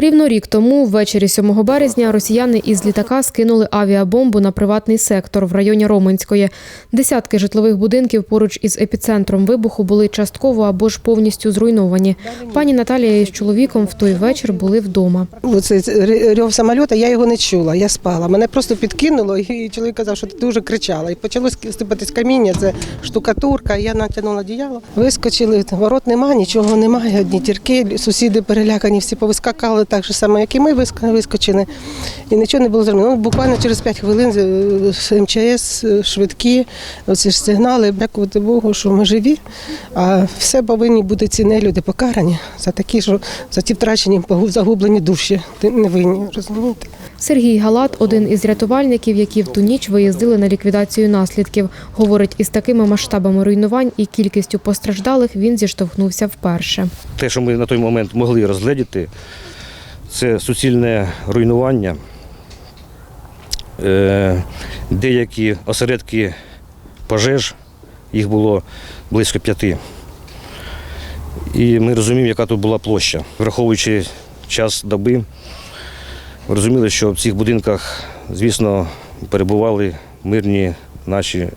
Рівно рік тому, ввечері 7 березня, росіяни із літака скинули авіабомбу на приватний сектор в районі Роменської. Десятки житлових будинків поруч із епіцентром вибуху були частково або ж повністю зруйновані. Пані Наталія із чоловіком в той вечір були вдома. Оцей рьов самоліта, я його не чула, я спала. Мене просто підкинуло, і чоловік казав, що дуже кричала. І почалось сипатись каміння, це штукатурка, я натягнула одіяло. Вискочили, ворот немає, нічого немає, одні тірки, сусіди перелякані, всі повискакали так же само, як і ми виск- вискочили. І нічого не було зроблено. Ну, буквально через 5 хвилин е, з МЧС, е, швидкі, оці ж сигнали, дякувати Богу, що ми живі. А все повинні бути ці люди покарані за такі, що за ті втрачені загублені душі. Ти невинні, розумієте? Сергій Галат один із рятувальників, які в ту ніч виїздили на ліквідацію наслідків. Говорить, із такими масштабами руйнувань і кількістю постраждалих він зіштовхнувся вперше. Те, що ми на той момент могли розгледіти, це суцільне руйнування. Е, Деякі осередки пожеж, їх було близько п'яти. І ми розуміємо, яка тут була площа. Враховуючи час доби, розуміли, що в цих будинках, звісно, перебували мирні наші е,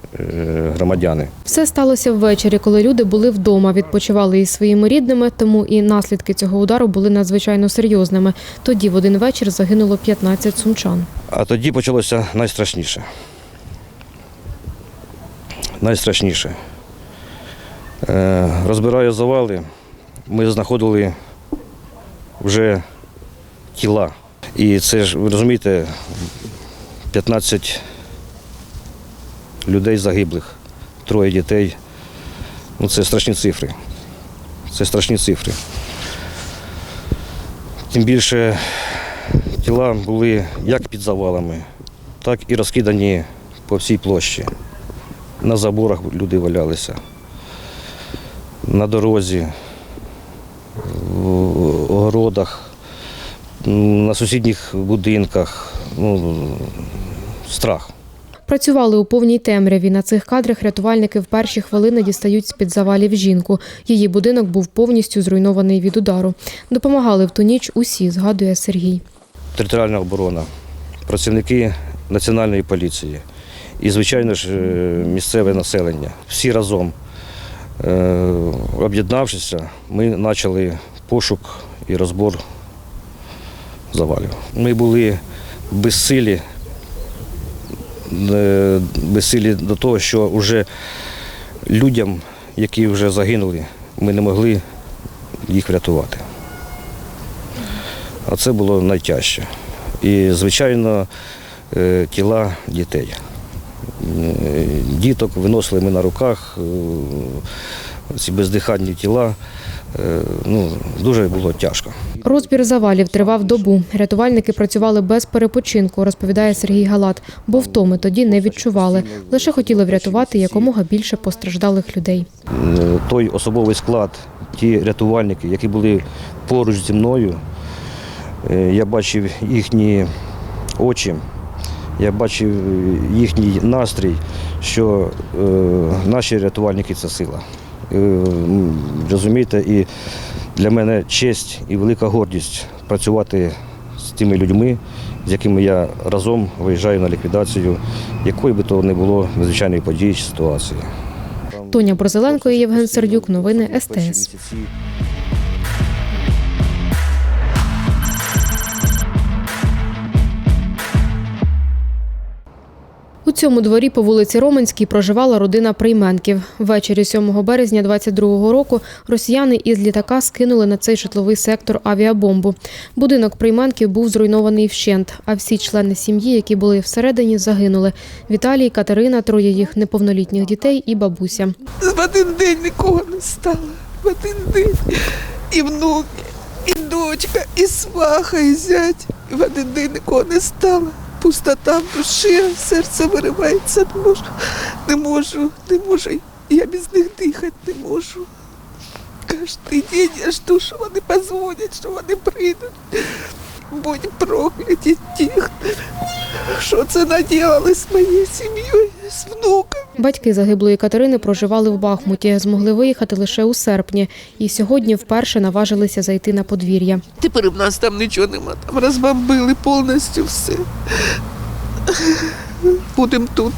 громадяни. Все сталося ввечері, коли люди були вдома, відпочивали із своїми рідними, тому і наслідки цього удару були надзвичайно серйозними. Тоді в один вечір загинуло 15 сумчан. А тоді почалося найстрашніше. Найстрашніше. Е, розбираю завали, ми знаходили вже тіла. І це ж, ви розумієте, 15 людей загиблих, троє дітей. Ну, це страшні цифри. Це страшні цифри. Тим більше тіла були як під завалами, так і розкидані по всій площі. На заборах люди валялися, на дорозі, в огородах, на сусідніх будинках. Ну, страх. Працювали у повній темряві. На цих кадрах рятувальники в перші хвилини дістають з-під завалів жінку. Її будинок був повністю зруйнований від удару. Допомагали в ту ніч усі, згадує Сергій. територіальна оборона, працівники національної поліції і, звичайно ж, е, місцеве населення. Всі разом, е, об'єднавшися, ми почали пошук і розбор завалів. Ми були безсилі, безсилі до того, що вже людям, які вже загинули, ми не могли їх врятувати. А це було найтяжче. І, звичайно, е, тіла дітей. Е, Діток виносили ми на руках, е, ці бездиханні тіла. Е, Ну, дуже було тяжко. Розбір завалів тривав добу. Рятувальники працювали без перепочинку, розповідає Сергій Галат, бо втоми тоді не відчували. Лише хотіли врятувати якомога більше постраждалих людей. Той особовий склад, ті рятувальники, які були поруч зі мною, е, я бачив їхні очі, я бачив їхній настрій, що е, наші рятувальники це сила. Е, Розумієте, і для мене честь і велика гордість працювати з тими людьми, з якими я разом виїжджаю на ліквідацію якої би то не було надзвичайної події чи ситуації. Тоня Борзеленко і Євген Сердюк. Новини СТС. У цьому дворі по вулиці Роменській проживала родина Прийменків. Ввечері 7 березня 22-го року росіяни із літака скинули на цей житловий сектор авіабомбу. Будинок Прийменків був зруйнований вщент, а всі члени сім'ї, які були всередині, загинули. Віталій, Катерина, троє їх неповнолітніх дітей і бабуся. В один день нікого не стало. В один день. І внуки, і дочка, і сваха, і зять. В один день нікого не стало. Пустота в душі, серце виривається, не можу, не можу, не можу. Я без них дихати не можу. Кожен день я жду, що вони позвонять, що вони прийдуть. Будь прокляті ті, що це наділали з моєю сім'єю, з внуком. Батьки загиблої Катерини проживали в Бахмуті, змогли виїхати лише у серпні і сьогодні вперше наважилися зайти на подвір'я. Тепер в нас там нічого нема, там розбомбили повністю все. Будемо тут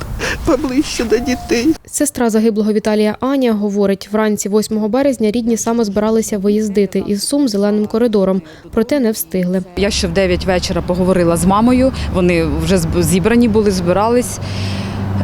поближче до дітей. Сестра загиблого Віталія Аня говорить, вранці 8 березня рідні саме збиралися виїздити із Сум зеленим коридором, проте не встигли. Я ще в 9 вечора поговорила з мамою. Вони вже зібрані були, збирались.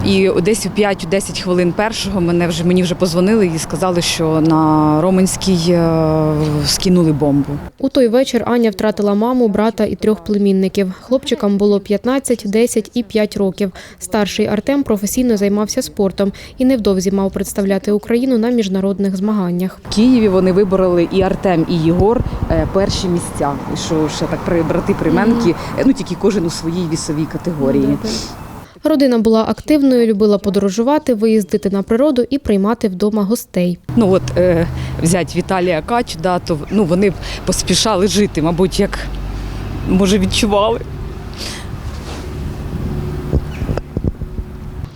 І десь у 5-10 хвилин першого мене вже мені вже позвонили і сказали, що на Роменській е, скинули бомбу. У той вечір Аня втратила маму, брата і трьох племінників. Хлопчикам було 15, 10 і 5 років. Старший Артем професійно займався спортом і невдовзі мав представляти Україну на міжнародних змаганнях. В Києві вони вибороли і Артем, і Єгор е, перші місця. І що ще так при брати прийменки, е, ну тільки кожен у своїй вісовій категорії. Родина була активною, любила подорожувати, виїздити на природу і приймати вдома гостей. Ну от е, взять Віталія Кач, да, то ну, вони поспішали жити, мабуть, як може відчували.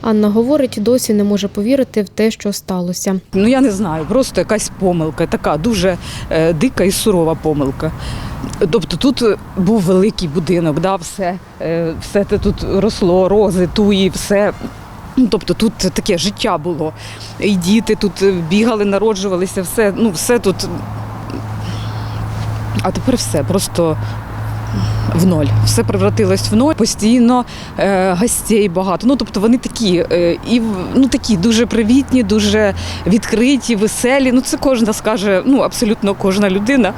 Anna говорить, досі не може повірити в те, що сталося. Ну я не знаю, просто якась помилка, така дуже е, дика і сурова помилка. Тобто тут був великий будинок, да, все, е, все це тут росло, рози, туї, все. Ну, тобто тут таке життя було. І діти тут бігали, народжувалися, все, ну, все тут. А тепер все, просто в ноль. Все превратилось в ноль. Постійно е, гостей багато. Ну тобто вони такі, е, і ну такі дуже привітні, дуже відкриті, веселі. Ну це кожна скаже, ну абсолютно кожна людина.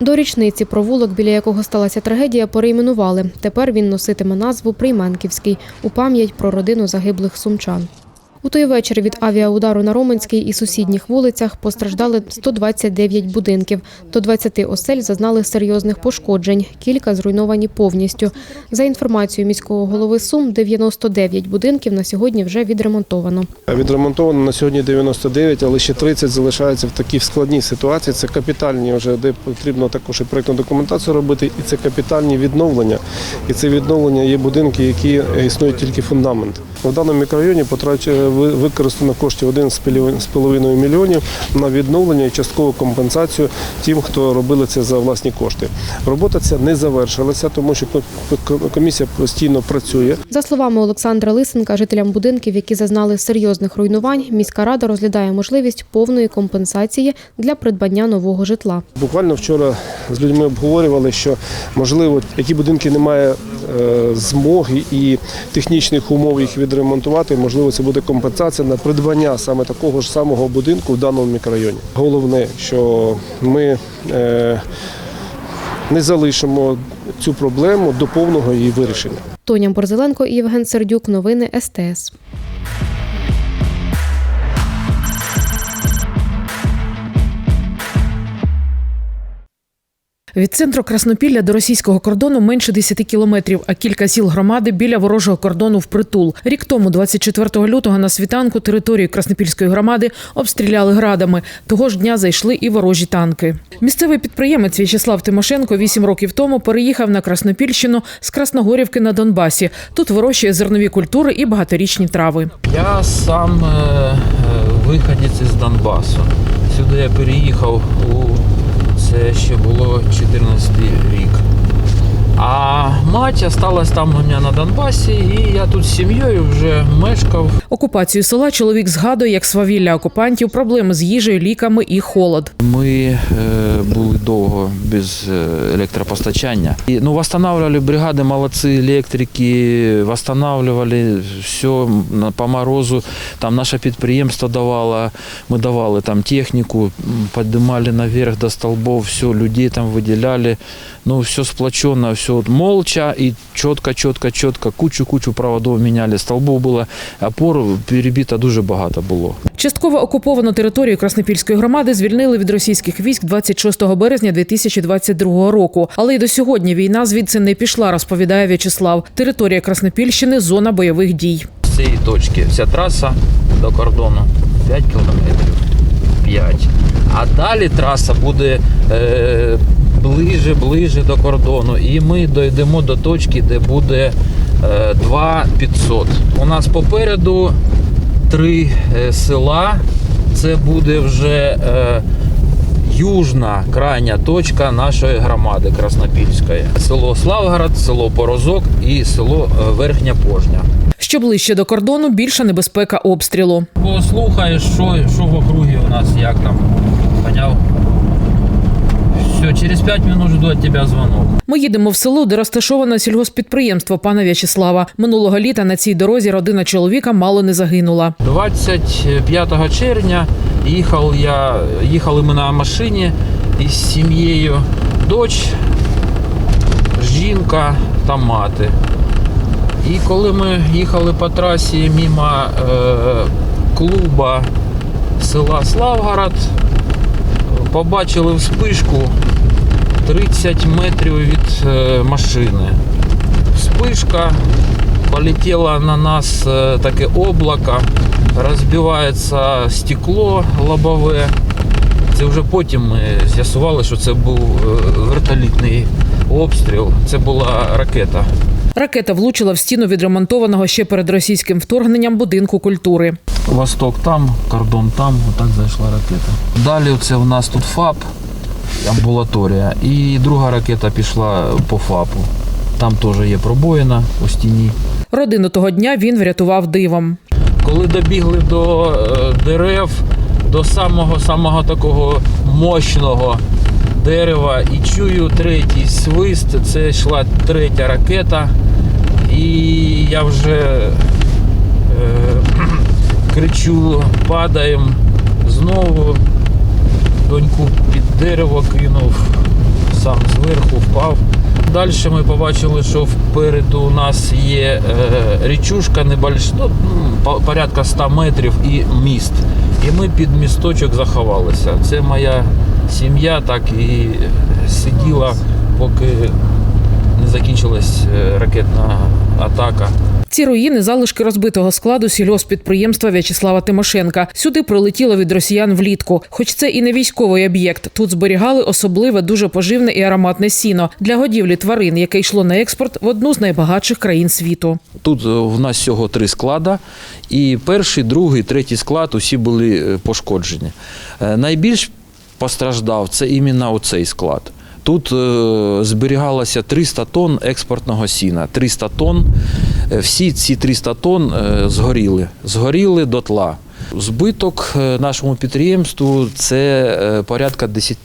До річниці провулок, біля якого сталася трагедія, перейменували. Тепер він носитиме назву Прийменківський у пам'ять про родину загиблих сумчан. У той вечір від авіаудару на Роменській і сусідніх вулицях постраждали 129 будинків. До 20 осель зазнали серйозних пошкоджень. Кілька зруйновані повністю. За інформацією міського голови Сум, 99 будинків на сьогодні вже відремонтовано. Відремонтовано на сьогодні 99, але ще 30 залишаються в такій складній ситуації. Це капітальні вже, де потрібно також і проєктну документацію робити, і це капітальні відновлення. І це відновлення є будинки, які існують тільки фундамент. В даному мікрорайоні ви- використано коштів 1,5 мільйонів на відновлення і часткову компенсацію тим, хто робили це за власні кошти. Робота ця не завершилася, тому що ко- комісія постійно працює. За словами Олександра Лисенка, жителям будинків, які зазнали серйозних руйнувань, міська рада розглядає можливість повної компенсації для придбання нового житла. Буквально вчора з людьми обговорювали, що можливо, які будинки немає е, змоги і технічних умов їх відремонтувати, можливо, це буде компенсація на придбання саме такого ж самого будинку в даному мікрорайоні. Головне, що ми е, не залишимо цю проблему до повного її вирішення. Тоня Борзеленко і Євген Сердюк. Новини СТС. Від центру Краснопілля до російського кордону менше 10 кілометрів, а кілька сіл громади біля ворожого кордону впритул. Рік тому, 24 лютого, на світанку територію Краснопільської громади обстріляли градами. Того ж дня зайшли і ворожі танки. Місцевий підприємець В'ячеслав Тимошенко вісім років тому переїхав на Краснопільщину з Красногорівки на Донбасі. Тут вирощує зернові культури і багаторічні трави. Я сам е, е, виходець із Донбасу. Сюди я переїхав у це ще було 14 рік. А мать осталась там у мене на Донбасі, і я тут з сім'єю вже мешкав. Окупацію села чоловік згадує як свавілля окупантів, проблеми з їжею, ліками і холод. Ми е, були довго без е, електропостачання. І, ну, восстанавливали бригади, молодці електрики, восстанавливали все на- по морозу. Там наше підприємство давало, ми давали там техніку, піднімали наверх до столбов, все, людей там виділяли. Ну, все сплочено, все вот молча и четко, четко, четко, кучу-кучу проводов меняли, столбов было, опор перебито дуже багато було. Частково окуповану територію Краснопільської громади звільнили від російських військ 26 березня 2022 року. Але й до сьогодні війна звідси не пішла, розповідає В'ячеслав. Територія Краснопільщини зона бойових дій. З цієї точки вся траса до кордону 5 кілометрів. 5. А далі траса буде е, ближе, ближе до кордону. І ми дійдемо до точки, де буде е, 2500. У нас попереду три е, села. Це буде вже е, южна крайня точка нашої громади Краснопільської. Село Славгород, село Порозок і село е, Верхня Пожня. Що ближче до кордону, більша небезпека обстрілу. Послухаєш, що, що в округі у нас, як там. Поняв? Все, через 5 минут жду від тебе дзвонок. Ми їдемо в село, де розташоване сільгоспідприємство пана В'ячеслава. Минулого літа на цій дорозі родина чоловіка мало не загинула. 25 червня їхав я, їхали ми на машині із сім'єю. Дочь, жінка та мати. І коли ми їхали по трасі мимо е, клуба села Славгород, побачили вспишку 30 метрів від е, машини. Вспишка полетело на нас е, таке облако, розбивається стекло лобове. Це вже потім ми з'ясували, що це був е, вертолітний обстріл. Це була ракета. Ракета влучила в стіну відремонтованого ще перед російським вторгненням будинку культури. Восток там, кордон там, отак зайшла ракета. Далі це у нас тут ФАП, амбулаторія. І друга ракета пішла по ФАПу. Там теж є пробоїна у стіні. Родину того дня він врятував дивом. Коли добігли до е, дерев, до самого самого такого мощного дерева, і чую третій свист, це йшла третя ракета, і я вже е, кричу, падаємо знову. Доньку під дерево кинув, сам зверху впав. Далі ми побачили, що впереду у нас є е, річушка небольш... ну, порядка 100 метрів і міст. І ми під місточок заховалися. Це моя сім'я так і сиділа, поки не закінчилась е, ракетна атака. Ці руїни залишки розбитого складу сільгоспідприємства В'ячеслава Тимошенка. Сюди прилетіло від росіян влітку. Хоч це і не військовий об'єкт. Тут зберігали особливе, дуже поживне і ароматне сіно для годівлі тварин, яке йшло на експорт в одну з найбагатших країн світу. Тут е, в нас всього три склада, і перший, другий, третій склад усі були е, пошкоджені. Е, Найбільш постраждав це іменно оцей склад. Тут е, зберігалося 300 тонн експортного сіна. 300 тонн. Е, Всі ці 300 тонн е, згоріли. Згоріли дотла. Збиток е, нашому підприємству це е, порядка 10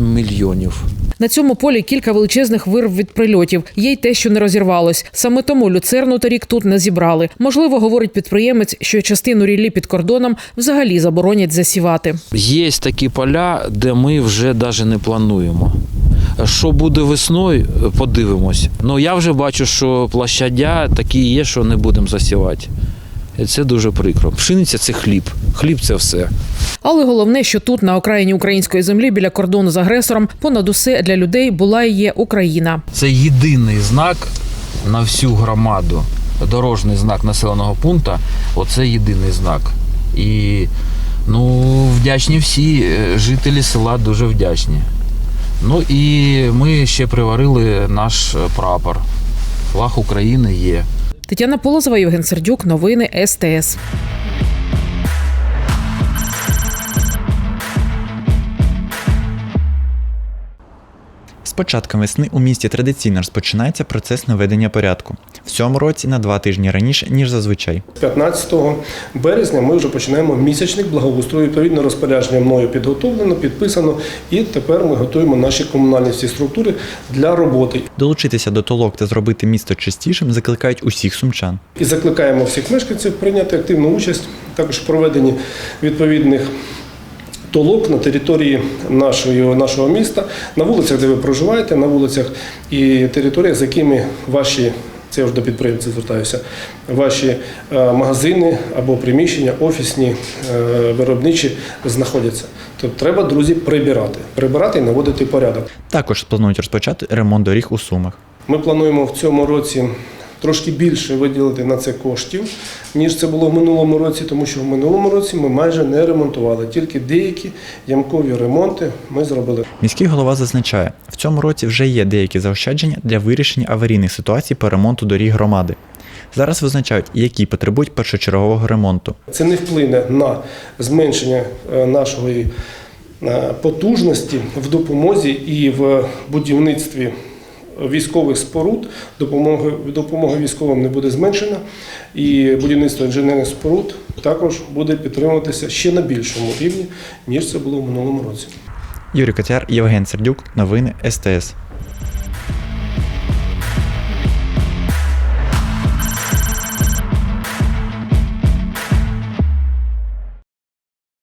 мільйонів. На цьому полі кілька величезних вирв від прильотів. Є й те, що не розірвалось. Саме тому люцерну торік тут не зібрали. Можливо, говорить підприємець, що частину ріллі під кордоном взагалі заборонять засівати. Є такі поля, де ми вже навіть не плануємо. Що буде весною, подивимось. Ну я вже бачу, що площадя такі є, що не будемо засівати. Це дуже прикро. Пшениця це хліб. Хліб це все. Але головне, що тут, на окраїні української землі, біля кордону з агресором, понад усе для людей була і є Україна. Це єдиний знак на всю громаду. Дорожній знак населеного пункту. Оце єдиний знак. І ну, вдячні всі е, жителі села дуже вдячні. Ну і ми ще приварили наш е, прапор. Флаг України є. Тетяна Полозова, Євген Сердюк, новини СТС. Початком весни у місті традиційно розпочинається процес наведення порядку. В цьому році на два тижні раніше, ніж зазвичай. 15 березня ми вже починаємо місячник благоустрою. Відповідно, розпорядження мною підготовлено, підписано, і тепер ми готуємо наші комунальні всі структури для роботи. Долучитися до толок та зробити місто чистішим закликають усіх сумчан. І закликаємо всіх мешканців прийняти активну участь, також в проведенні відповідних толок на території нашої, нашого міста, на вулицях, де ви проживаєте, на вулицях і територіях, з якими ваші, це я вже до підприємців звертаюся, ваші е, магазини або приміщення, офісні, е, виробничі знаходяться. Тобто треба, друзі, прибирати. Прибирати і наводити порядок. Також планують розпочати ремонт доріг у Сумах. Ми плануємо в цьому році трошки більше виділити на це коштів, ніж це було в минулому році, тому що в минулому році ми майже не ремонтували. Тільки деякі ямкові ремонти ми зробили. Міський голова зазначає, в цьому році вже є деякі заощадження для вирішення аварійних ситуацій по ремонту доріг громади. Зараз визначають, які потребують першочергового ремонту. Це не вплине на зменшення е, нашої е, потужності в допомозі і в будівництві військових споруд. Допомоги, допомога військовим не буде зменшена, і будівництво інженерних споруд також буде підтримуватися ще на більшому рівні, ніж це було в минулому році. Юрій Котяр, Євген Сердюк, новини СТС.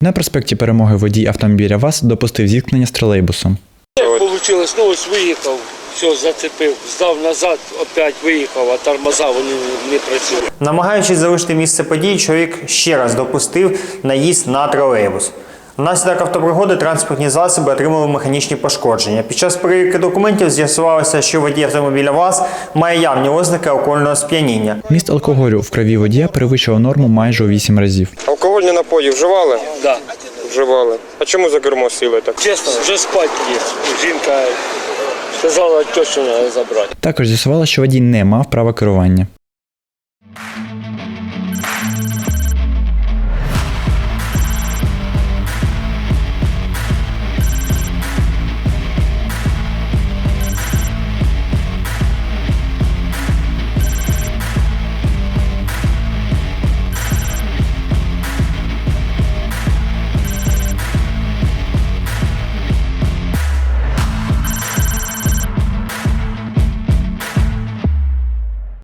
На проспекті Перемоги водій автомобіля ВАЗ допустив зіткнення з тролейбусом. Як вийшло, ну ось виїхав, все, зацепив, здав назад, опять виїхав, а тормоза вони не працюють. Намагаючись залишити місце події, чоловік ще раз допустив наїзд на тролейбус. Внаслідок автопригоди транспортні засоби отримали механічні пошкодження. Під час перевірки документів з'ясувалося, що водій автомобіля ВАЗ має явні ознаки алкогольного сп'яніння. Міст алкоголю в крові водія перевищував норму майже у 8 разів. Алкогольні напої вживали? Да. Вживали. А чому за кермо сіли так? Чесно, вже спати є. Жінка сказала, точно забрати. Також з'ясувала, що водій не мав права керування.